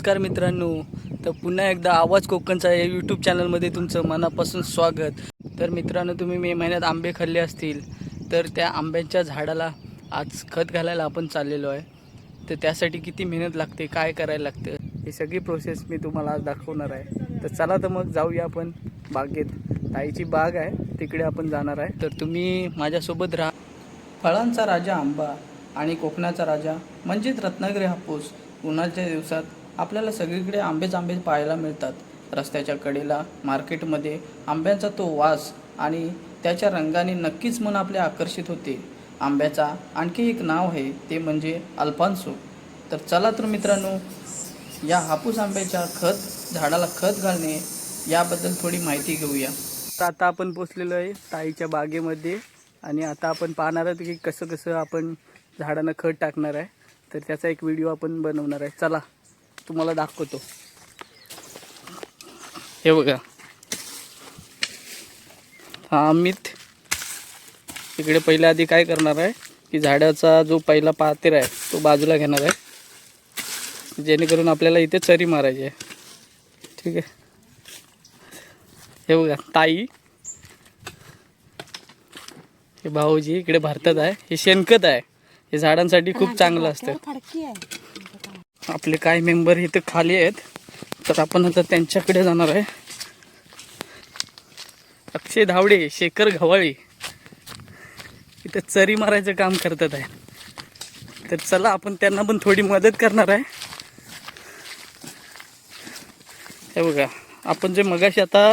नमस्कार मित्रांनो. तर पुन्हा एकदा आवाज कोकणचा या यूट्यूब चॅनलमध्ये तुमचं मनापासून स्वागत. तर मित्रांनो तुम्ही मे महिन्यात आंबे खाल्ले असतील तर त्या आंब्यांच्या झाडाला आज खत घालायला आपण चाललेलो आहे. तर त्यासाठी किती मेहनत लागते काय करायला लागतं ही सगळी प्रोसेस मी तुम्हाला आज दाखवणार आहे. तर चला तर मग जाऊया आपण बागेत. ताईची बाग आहे तिकडे आपण जाणार आहे. तर तुम्ही माझ्यासोबत राहा. फळांचा राजा आंबा आणि कोकणाचा राजा म्हणजेच रत्नागिरी हापूस उन्हाच्या दिवसात आपल्याला सगळीकडे आंबेच आंबे पाहायला मिळतात. रस्त्याच्या कडेला मार्केटमध्ये आंब्यांचा तो वास आणि त्याच्या रंगाने नक्कीच मन आपले आकर्षित होते. आंब्याचा आणखी एक नाव आहे ते म्हणजे अल्फान्सो. तर चला तर मित्रांनो या हापूस आंब्याच्या खत झाडाला खत घालणे याबद्दल थोडी माहिती घेऊया. तर आता आपण पोचलेलो आहे ताईच्या बागेमध्ये आणि आता आपण पाहणार आहोत की कसं कसं आपण झाडांना खत टाकणार आहे. तर त्याचा एक व्हिडिओ आपण बनवणार आहे. चला. तुम्हाला दाखवतो. हे बघा. हा अमित. इकडे पहिल्या आधी काय करणार आहे की झाडाचा जो पहिला पातेर आहे तो बाजूला घेणार आहे. जेणेकरून आपल्याला इथे चरी मारायची आहे. ठीक आहे. हे बघा ताई. हे भाऊजी इकडे भारतात आहे. हे शेणखत आहे. हे झाडांसाठी खूप चांगलं असतं. फडकी आहे. आपले काय मेंबर इथे खाली आहेत. तर आपण आता त्यांच्याकडे जाणार आहे. अक्षय धावडे शेखर घवाळी. इथं चरी मारायचं काम करतात आहे. तर चला आपण त्यांना पण थोडी मदत करणार आहे. हे बघा आपण जे मगाशी आता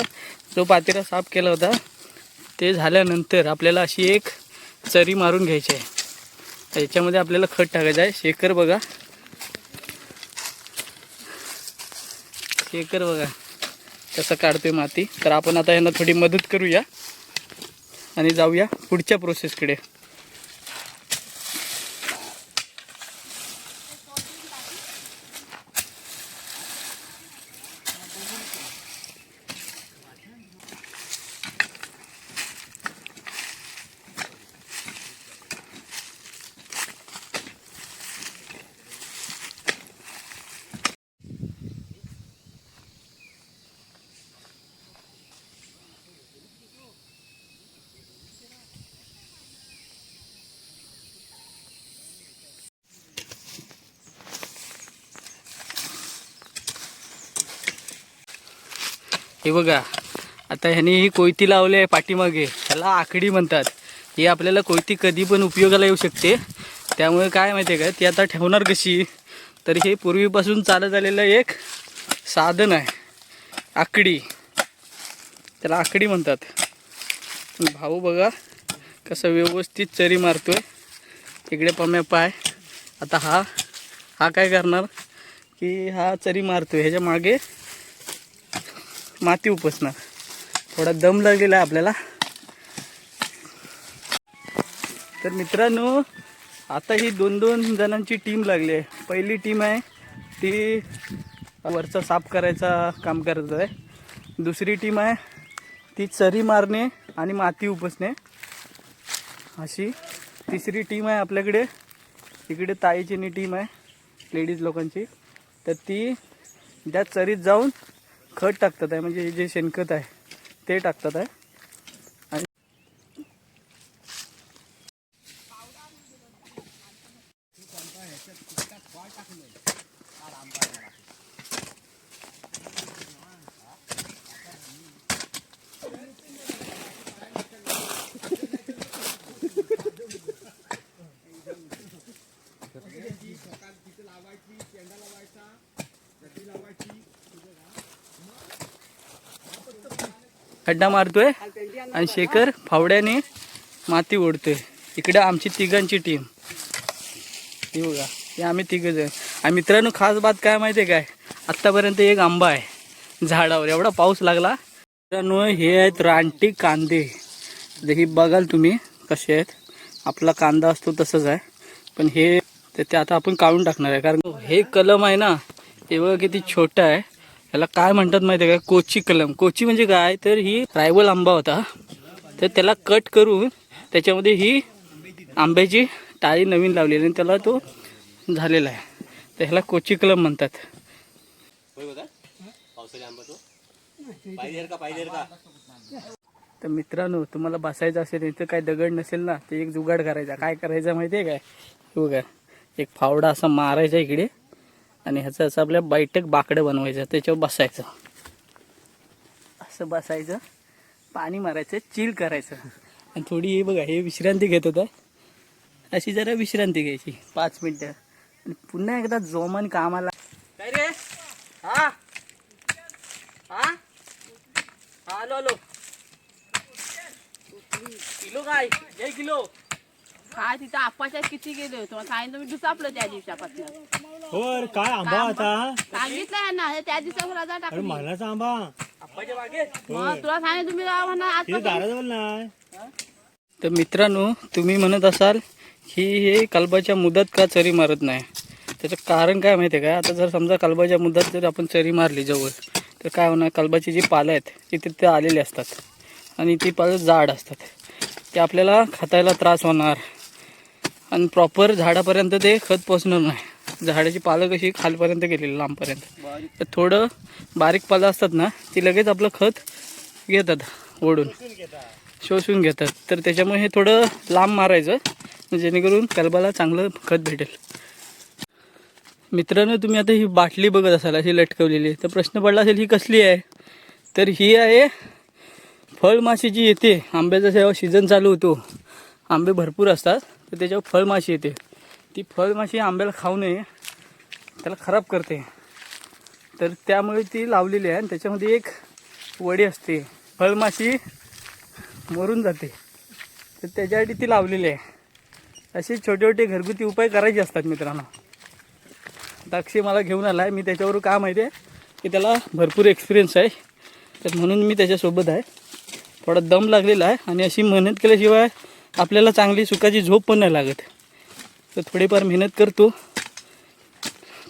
जो पातेरा साफ केला होता ते झाल्यानंतर आपल्याला अशी एक चरी मारून घ्यायची आहे. त्याच्यामध्ये आपल्याला खत टाकायचं आहे. शेखर बघा. हे कर बघा. कसं काढतोय माती. तर आपण आता यांना थोडी मदत करूया. आणि जाऊया पुढच्या प्रोसेसकडे हे बघा आता ह्याने ही कोयती लावली आहे पाठीमागे. ह्याला आकडी म्हणतात. ही आपल्याला कोयती कधी पण उपयोगाला येऊ शकते. त्यामुळे काय माहिती आहे का ती आता ठेवणार कशी? तर हे पूर्वीपासून चालत आलेलं एक साधन आहे. आकडी. त्याला आकडी म्हणतात. भाऊ बघा कसं व्यवस्थित चरी मारतो आहे इकडे पम्या पाय. आता हा हा काय करणार? की हा चरी मारतो ह्याच्या मागे माती उपसणार. थोडा दम लागलेला आहे आपल्याला. तर मित्रांनो आता ही दोन दोन जणांची टीम लागली आहे. पहिली टीम आहे ती वरचा साफ करायचा काम करत आहे. दुसरी टीम आहे ती चरी मारणे आणि माती उपसणे. अशी तिसरी टीम आहे आपल्याकडे. इकडे ताईची टीम आहे लेडीज लोकांची. तर ती त्या चरीत जाऊन खत टाकतात आहे म्हणजे जे शेणखत आहे ते टाकतात आहे. आणि खड्डा मारतोय आणि शेखर फावड्याने माती ओढतोय. इकडे आमची तिघांची टीम ही बघा हे आम्ही तिघंच जण आणि मित्रांनो खास बात काय माहिती आहे काय? आत्तापर्यंत एक आंबा आहे झाडावर. एवढा पाऊस लागला. मित्रांनो हे आहेत रानटी कांदे. जे ही बघाल तुम्ही कसे आहेत. आपला कांदा असतो तसंच आहे. पण हे ते आता आपण काढून टाकणार आहे. कारण हे कलम आहे ना हे बघा किती छोटं आहे. याला काय म्हणतात माहिती आहे का? कोची कलम. कोची म्हणजे काय? तर ही रायवल आंबा होता. तर त्याला कट करून त्याच्यामध्ये ही आंब्याची टाळी नवीन लावलेली आणि त्याला तो झालेला आहे. तर ह्याला कोची कलम म्हणतात. तर मित्रांनो तुम्हाला बसायचं असेल इथं काय दगड नसेल ना ते एक जुगाड करायचा. काय करायचं माहिती आहे काय? हे बघा. एक फावडा असा मारायचा इकडे. आणि ह्याचं असं आपल्या बैठक बाकडं बनवायचं त्याच्यावर बसायचं. असं बसायचं पाणी मारायचं चिल करायचं. आणि थोडी हे बघा हे विश्रांती घेत होता. अशी जरा विश्रांती घ्यायची पाच मिनटं. आणि पुन्हा एकदा जोमान कामाला काय रे? हा? हा? आलो आलो. किलो काय? जय किलो. काय तिथं आपाच्या किती गेले होतो? सांगितलं मी दुसापलं त्या दिवसापासून. हो अरे काय आंबा? आता सांगितलं ना हे त्या दिवसावर राजा अरे टाकली मलाच आंबा आप्पाच्या मागे? तुला सांगितलं तुम्ही राहा म्हणा तिथे आता दाराजवळ नाही. तर मित्रांनो तुम्ही म्हणत असाल की हे कलबाच्या मुदत का चरी मारत नाही? त्याचं कारण काय माहिती आहे का? आता जर समजा कलबाच्या मुदत जर आपण चरी मारली जवळ तर काय होणार? कलबाची जी पालं आहेत ती तिथे आलेली असतात. आणि ती पालं जाड असतात. ते आपल्याला खातायला त्रास होणार. आणि प्रॉपर झाडापर्यंत ते खत पोचणार नाही. झाडाची पालं कशी खालपर्यंत गेलेली लांबपर्यंत. तर थोडं बारीक पालं असतात ना ती लगेच आपलं खत घेतात ओढून. शोषून घेतात. तर त्याच्यामुळे हे थोडं लांब मारायचं जेणेकरून कलबाला चांगलं खत भेटेल. मित्रांनो तुम्ही आता ही बाटली बघत असाल अशी लटकवलेली. तर प्रश्न पडला असेल ही कसली आहे? तर ही आहे फळमाशी जी येते आंब्याचा जेव्हा सीझन चालू होतो. आंबे भरपूर असतात. तर त्याच्यावर फळमाशी येते. ती फळमाशी आंब्याला खाऊ नये त्याला खराब करते. तर त्यामुळे ती लावलेली आहे आणि त्याच्यामध्ये एक वडी असते. फळमाशी मरून जाते. तर त्याच्यासाठी ती लावलेली आहे. असे छोटे छोटे घरगुती उपाय करायचे असतात मित्रांनो. आता मला घेऊन आला आहे मी त्याच्यावर का माहिती आहे की त्याला भरपूर एक्सपिरियन्स आहे. तर म्हणून मी त्याच्यासोबत आहे. थोडा दम लागलेला आहे आणि अशी मेहनत केल्याशिवाय आपल्याला चांगली सुखाची झोप पण नाही लागत. तर थोडीफार मेहनत करतो.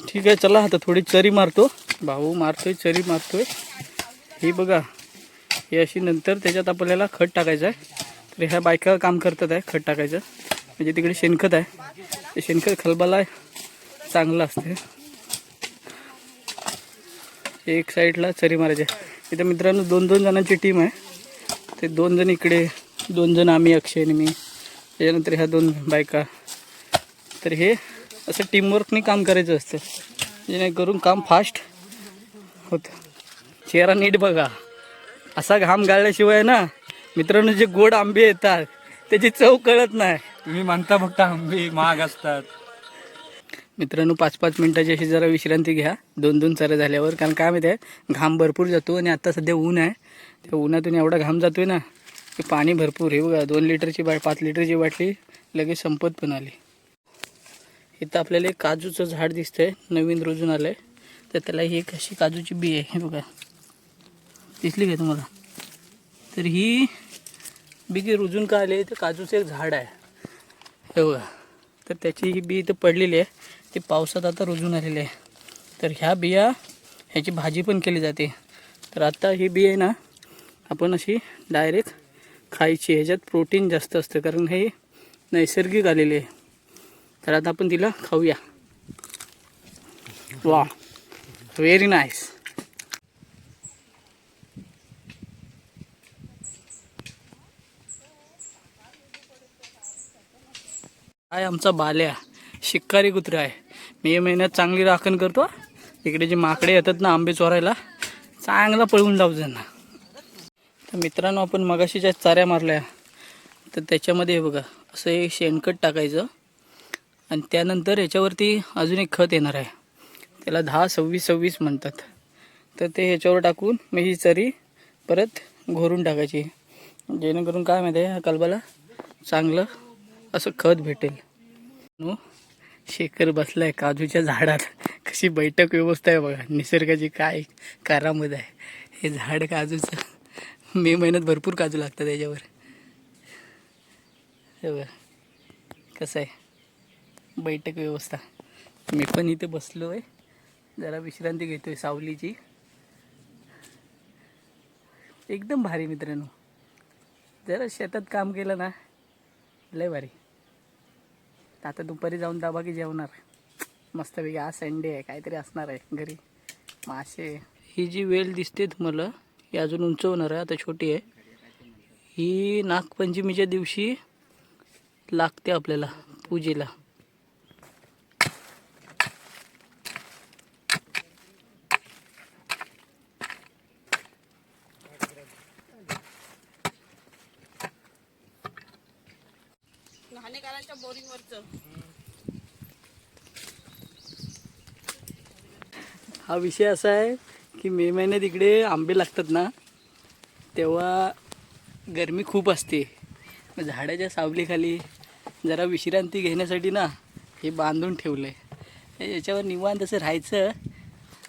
ठीक आहे चला आता थोडी चरी मारतो. भाऊ मारतोय चरी मारतोय. ही बघा हे अशी नंतर त्याच्यात आपल्याला खत टाकायचं आहे. तर ह्या बायका काम करतात आहे खत टाकायचं. म्हणजे तिकडे शेणखत आहे. ते शेणखत खलबाला चांगलं असते. एक साईडला चरी मारायची आहे. इथं मित्रांनो दोन दोन जणांची टीम आहे. ते दोन जण इकडे दोन जण आम्ही अक्षय आणि मी. त्याच्यानंतर ह्या दोन बायका. तर हे असं टीमवर्कने काम करायचं असतं. जेणेकरून काम फास्ट होतं. चेहरा नीट बघा. असा घाम गाळल्याशिवाय ना मित्रांनो जे गोड आंबे येतात त्याची चव कळत नाही. तुम्ही म्हणता फक्त आंबे महाग असतात. मित्रांनो पाच पाच मिनिटाची अशी जरा विश्रांती घ्या. दोन दोन चरे झाल्यावर. कारण काय माहिती आहे घाम भरपूर जातो आणि आता सध्या ऊन आहे. त्या उन्हातून एवढा घाम जातोय ना की पाणी भरपूर हे बघा दोन लिटरची बाट पाच लिटरची बाटली लगेच संपत पण आली. इथं आपल्याला एक काजूचं झाड दिसतंय नवीन रुजून आहे तर त्याला ही एक अशी काजूची बी आहे हे बघा. दिसली का तुम्हाला? तर ही बिगी रुजून का आली तर काजूचं एक झाड आहे. हे बघा. तर त्याची ही बी इथं पडलेली आहे. ती पावसात आता रुजून आलेली आहे. तर ह्या बिया ह्याची भाजी पण केली जाते. तर आत्ता ही बी आहे ना आपण अशी डायरेक्ट खायची ह्याच्यात प्रोटीन जास्त असतं कारण हे नैसर्गिक आलेले आहे. तर आता आपण तिला खाऊया. वा व्हेरी नाईस काय आमचा बाल्या. शिकारी कुत्रा आहे. मे महिन्यात चांगली राखण करतो इकडे जे माकडे येतात ना आंबे चोरायला चांगला पळवून जाऊ त्यांना. तर मित्रांनो आपण मगाशी ज्या चाऱ्या मारल्या तर त्याच्यामध्ये हे बघा असं एक शेणखत टाकायचं. आणि त्यानंतर याच्यावरती अजून एक खत येणार आहे. त्याला दहा सव्वीस सव्वीस म्हणतात. तर ते ह्याच्यावर टाकून मग ही चरी परत घोरून टाकायची. जेणेकरून काय माहिती आहे कलबाला चांगलं असं खत भेटेल. शेखर शेखर आहे काजूच्या झाडात. कशी बैठक व्यवस्था आहे बघा निसर्गाची काय कारामध्ये आहे. हे झाड काजूचं. मे महिन्यात भरपूर काजू लागतात त्याच्यावर हे कसं आहे? बैठक व्यवस्था. मी पण इथे बसलो आहे जरा विश्रांती घेतो आहे सावलीची. एकदम भारी मित्रांनो. जरा शेतात काम केलं ना लय भारी. आता दुपारी जाऊन दाबा की जेवणार. मस्तपैकी आज संडे आहे काहीतरी असणार आहे घरी. मासे. ही जी वेल दिसते तुम्हाला ही अजून उंच होणार आहे आता छोटी आहे. ही नागपंचमीच्या दिवशी लागते आपल्याला पूजेला. हा विषय असा आहे की मे महिन्यात इकडे आंबे लागतात ना तेव्हा गरमी खूप असते. झाडाच्या सावलीखाली जरा विश्रांती घेण्यासाठी ना हे बांधून ठेवलं आहे याच्यावर निवांत असं राहायचं.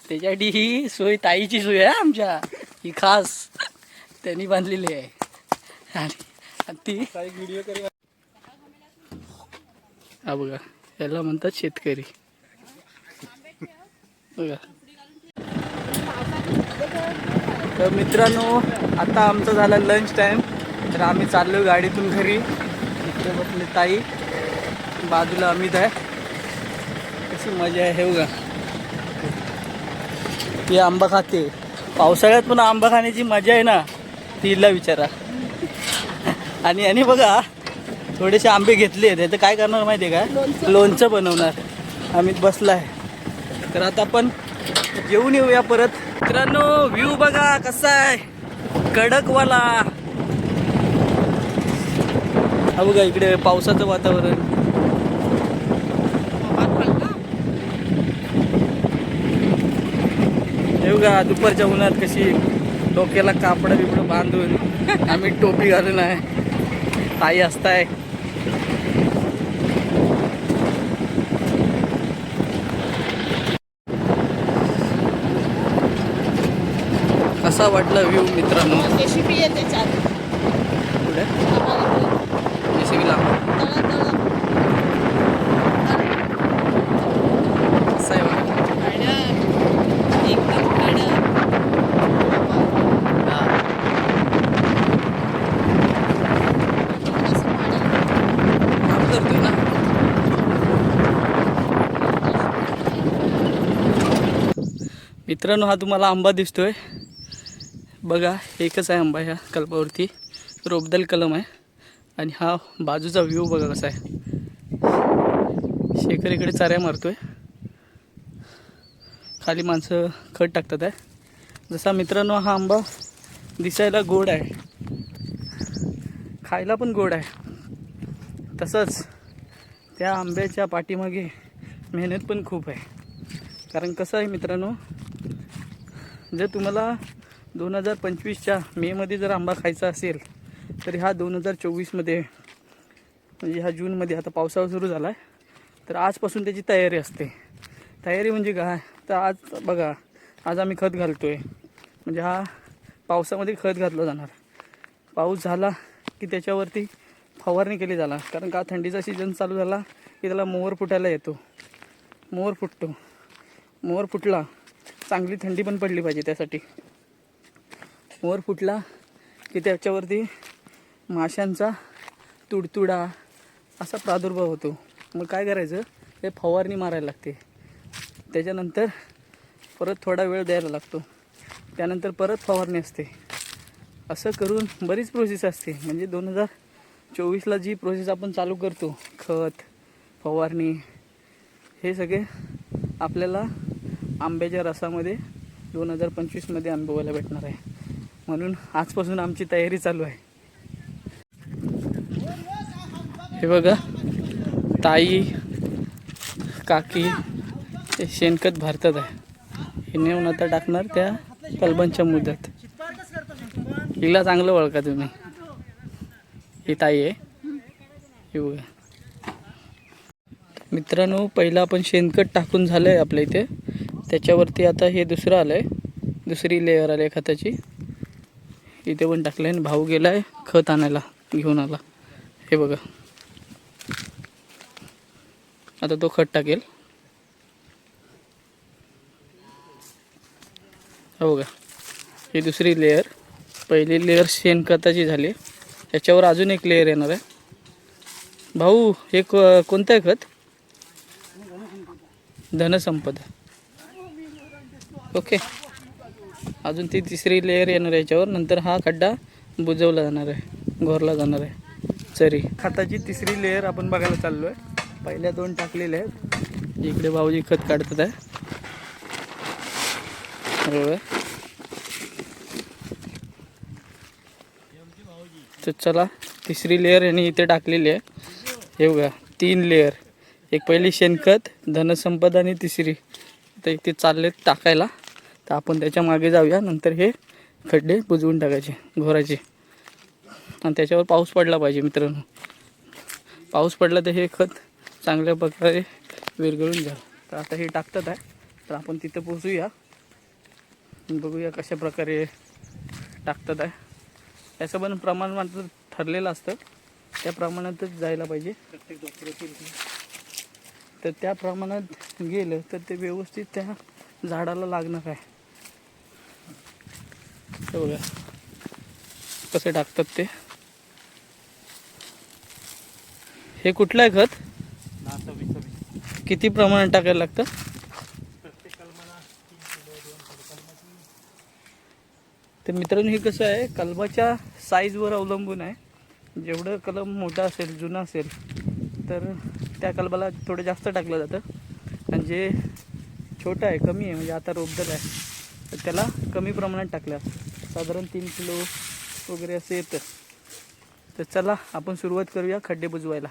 त्याच्यासाठी ही सोय ताईची सोय आहे आमच्या. ही खास. त्यांनी बांधलेली आहे. आणि आणि ती हा बघा याला म्हणतात शेतकरी. बघा. तर मित्रांनो आता आमचा झाला लंच टाईम तर आम्ही चाललो गाडीतून घरी. इकडे बसले ताई. बाजूला अमित आहे. कशी मजा आहे हे बघा. ही आंबा खाते. पावसाळ्यात पण आंबा खाण्याची मजा आहे ना? तिला विचारा. आणि आणि बघा थोडेसे आंबे घेतले त्याचं काय करणार माहिती आहे का? लोणचं बनवणार. अमित बसलाय. तर आता आपण जेवून येऊया परत. मित्रांनो व्ह्यू बघा कसा आहे. कडकवाला. हा बघा इकडे पावसाचं वातावरण. हे बघा दुपारच्या उन्हात कशी डोक्याला कापड बिपड बांधून आम्ही टोपी घालून आहे. ताई असताय. कसा वाटला व्ह्यू मित्रांनो? रेसिपी येते आहे बघा. मित्रांनो हा तुम्हाला आंबा दिसतोय. बघा एकच आहे आंबा ह्या कल्पावरती. रोबदल कलम आहे. आणि हा बाजूचा व्ह्यू बघा कसा आहे. शेखर इकडे चाऱ्या आहे खाली माणसं खत टाकतात आहे. जसा मित्रांनो हा आंबा दिसायला गोड आहे. खायला पण गोड आहे. तसंच त्या आंब्याच्या पाठीमागे मेहनत पण खूप आहे. कारण कसं आहे मित्रांनो जर तुम्हाला दोन हजार पंचवीसच्या मेमध्ये जर आंबा खायचा असेल तर ह्या दोन हजार चोवीसमध्ये म्हणजे ह्या जूनमध्ये आता पावसाळा सुरू झाला आहे तर आजपासून त्याची तयारी असते. तयारी म्हणजे काय? तर आज बघा आज आम्ही खत घालतो आहे म्हणजे हा पावसामध्ये खत घातलं जाणार. पाऊस झाला की त्याच्यावरती फवारणी केली जाणार. कारण का? थंडीचा सीझन चालू झाला की त्याला मोहर फुटायला येतो. मोहर फुटतो. मोहर फुटला चांगली थंडी पण पडली पाहिजे त्यासाठी. मोर फुटला की त्याच्यावरती माशांचा तुडतुडा असा प्रादुर्भाव होतो. मग काय करायचं? ते फवारणी मारायला लागते. त्याच्यानंतर परत थोडा वेळ द्यायला लागतो. त्यानंतर परत फवारणी असते. असं करून बरीच प्रोसेस असते. म्हणजे दोन हजार चोवीसला जी प्रोसेस आपण चालू करतो खत फवारणी हे सगळे आपल्याला आंब्याच्या रसामध्ये दोन हजार पंचवीसमध्ये अनुभवायला भेटणार आहे. म्हणून आजपासून आमची तयारी चालू आहे. हे बघा ताई काकी ते शेणखत भारतात आहे. हे नेऊन आता टाकणार त्या कलबांच्या मुदत. हिला चांगलं ओळखा तुम्ही. ही ताई आहे. हे बघा. मित्रांनो पहिलं आपण शेणखत टाकून झालं आहे आपल्या इथे. त्याच्यावरती आता हे दुसरं आलं आहे दुसरी लेअर आली आहे खताची. इथे पण टाकलं आहे आणि भाऊ गेला आहे खत आणायला घेऊन आला. हे बघा. आता तो खत टाकेल. हो बघा. ही दुसरी लेअर पहिली लेअर शेणखताची झाली. त्याच्यावर अजून एक लेअर येणार आहे. भाऊ हे कोणतं आहे खत? धनसंपदा. ओके. अजून ती तिसरी लेअर येणार आहे याच्यावर. नंतर हा खड्डा बुजवला जाणार आहे. घोरला जाणार आहे. चरी. खताची तिसरी लेअर आपण बघायला चाललो आहे पहिल्या दोन टाकलेल्या आहेत. इकडे भाऊजी खत काढतात आहे. बरोबर तर चला तिसरी लेअर यांनी इथे टाकलेली आहे. हे बघा तीन लेअर एक पहिली शेणखत धनसंपदा आणि तिसरी. तर इथे चाललेत टाकायला. तर आपण त्याच्यामागे जाऊया. नंतर हे खड्डे बुजवून टाकायचे घोराचे आणि त्याच्यावर पाऊस पडला पाहिजे मित्रांनो. पाऊस पडला तर हे खत चांगल्या प्रकारे विरघळून जाईल. तर आता हे टाकतात आहे. तर आपण तिथं पोचूया बघूया कशा प्रकारे टाकतात आहे. त्याचं पण प्रमाण मात्र ठरलेलं असतं. त्या प्रमाणातच जायला पाहिजे. तर त्या प्रमाणात गेलं तर ते व्यवस्थित त्या झाडाला लागणार आहे. हे बघा. कसे टाकतात ते? हे कुठलं आहे खत? किती प्रमाणात टाकायला लागतं? तर मित्रांनो हे कसं आहे? कलबाच्या साईजवर अवलंबून आहे. जेवढं कलम मोठा असेल जुना असेल तर त्या कलबाला थोडं जास्त टाकलं जातं. आणि जे छोटं आहे कमी आहे म्हणजे आता रोपदल आहे तर त्याला कमी प्रमाणात टाकलं साधारण तीन किलो वगैरे असं येतं. तर चला आपण सुरुवात करूया खड्डे बुजवायला.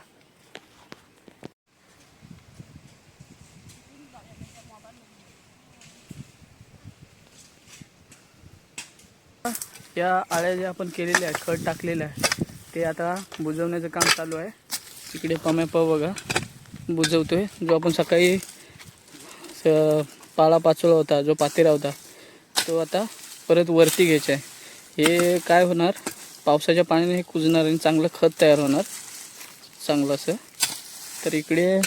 या आळ्या ज्या आपण केलेल्या आहेत खड टाकलेलं आहे ते आता बुजवण्याचं काम चालू आहे. इकडे पम्याप बघा बुजवतोय. जो आपण सकाळी स- पाला पाचोळा होता जो पातेरा होता तो आता परत वरती घ्यायचं आहे. हे काय होणार? पावसाच्या पाण्याने हे कुजणार आणि चांगलं खत तयार होणार. चांगलं असं. तर इकडे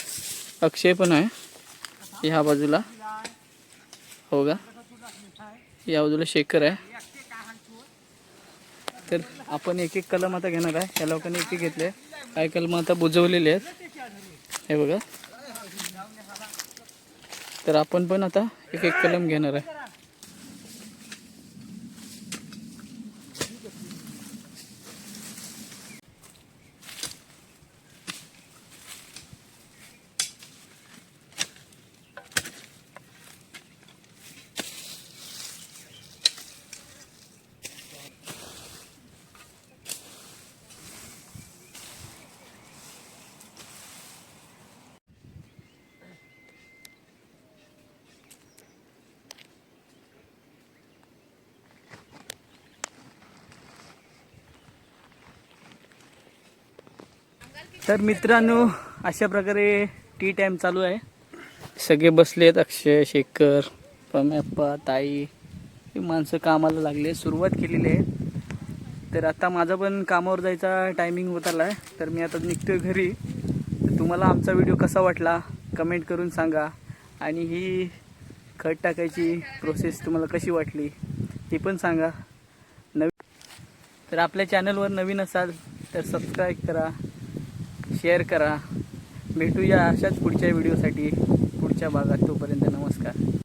अक्षय पण आहे. ह्या बाजूला. हो का? या बाजूला शेखर आहे. तर आपण एक एक कलम आता घेणार आहे. या लोकांनी एक एक घेतले काही कलम आता बुजवलेले आहेत. हे बघा. तर आपण पण आता एक एक कलम घेणार आहे. तर मित्रांनो अशा प्रकारे टी टाईम चालू आहे. सगळे बसले आहेत अक्षय शेखर पम्याप्पा ताई. ही माणसं कामाला लागले सुरुवात केलेली आहे. तर आता माझा पण कामावर जायचा टायमिंग होत आला आहे. तर मी आता निघतोय घरी. तर तुम्हाला आमचा व्हिडिओ कसा वाटला कमेंट करून सांगा. आणि ही खत टाकायची प्रोसेस तुम्हाला कशी वाटली ती पण सांगा. नवी तर आपल्या चॅनलवर नवीन असाल तर सबस्क्राईब करा. शेअर करा. भेटूया अशाच पुढच्या व्हिडिओसाठी पुढच्या भागात तोपर्यंत नमस्कार.